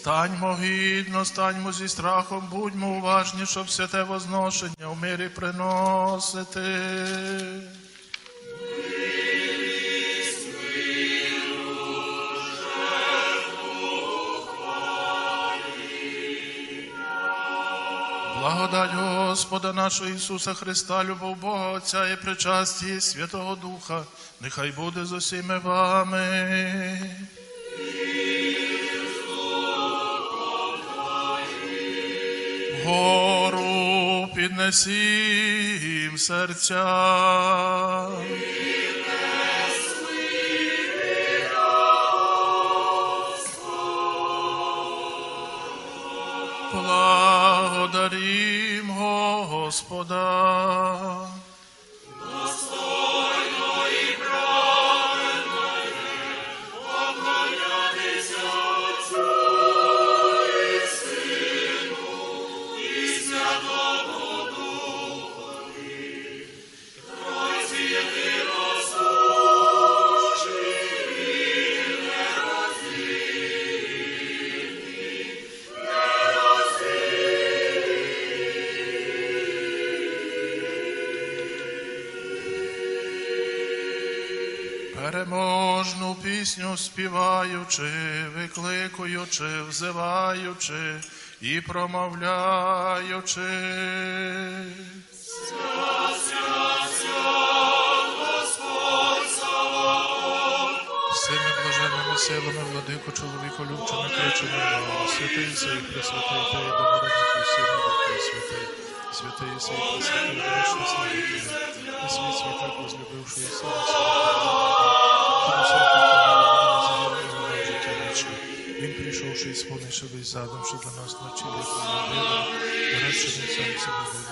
Станьмо гідно, станьмо зі страхом, будьмо уважні, щоб святе возношення в мирі приносити. Благодать Господа нашого Ісуса Христа, любов Бога Отця і причасті Святого Духа, нехай буде з усіми вами. Гору піднесім серця. Благодарим Господа. Переможну пісню співаючи, викликуючи, взиваючи і промовляючи. Всіми блаженними силами владику чоловіку любчими кличемо на святий сей, пресвятий, та й домородник, і сильний дух, і святий, святий сей, пресвятий, вічно славити, і світ світак, возлюбивши і сина святого, сам задум, вивів за життя світу.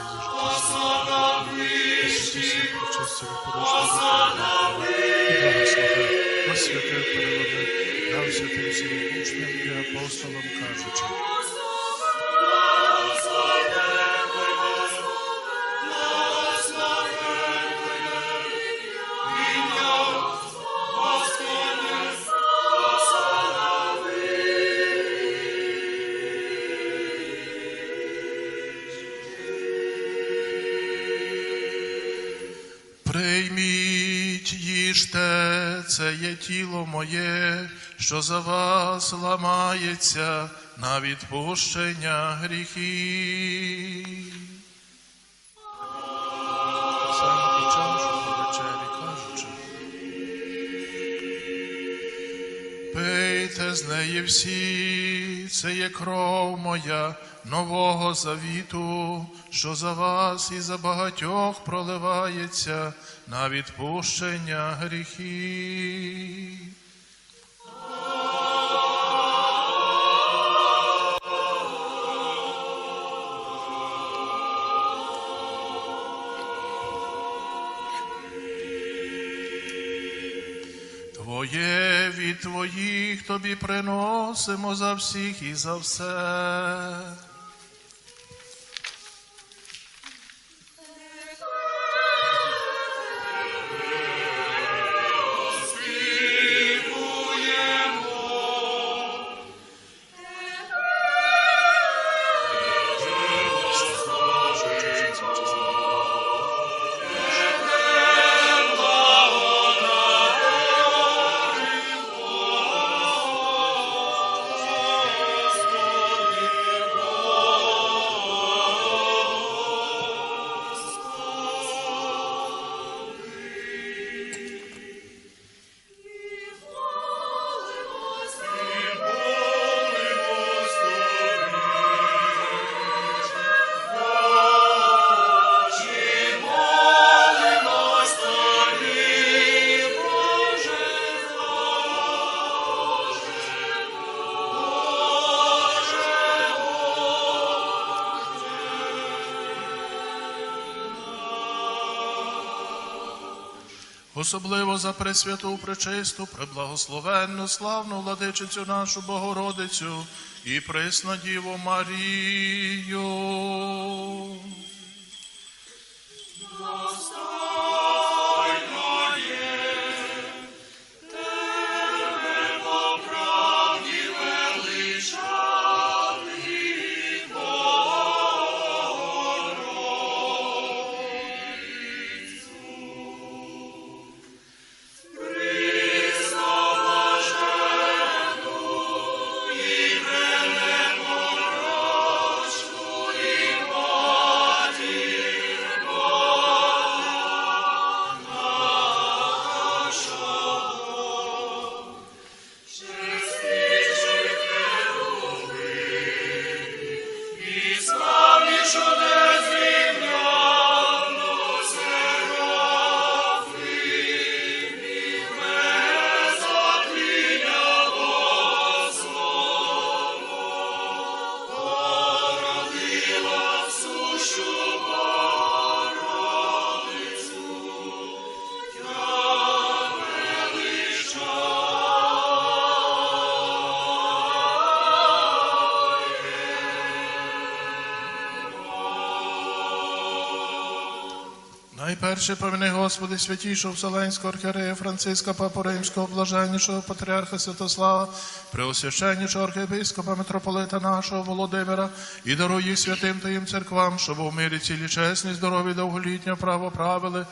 І святі свій причасті непорушно і благослови, освятив, переводив, дав святим своїм учням і апостолам кажучи. Прийміть, їжте, це є тіло моє, що за вас ламається на відпущення гріхів. Саме і чашу вечері Пийте з неї всі, це є кров моя нового завіту, що за вас і за багатьох проливається на відпущення гріхів. Твоє від твоїх тобі приносимо за всіх і за все. Особливо за пресвяту, пречисту, преблагословенну, славну владичицю нашу Богородицю і присну Діву Марію. Найперше поміни Господи, святішого Вселенського архієрея Франциска, Папу Римського, блаженнішого патріарха Святослава, преосвященнішого архієпископа митрополита нашого Володимира, і даруй їх святим Твоїм церквам, щоб у мирі цілі чесні, здорові, довголітня право правили,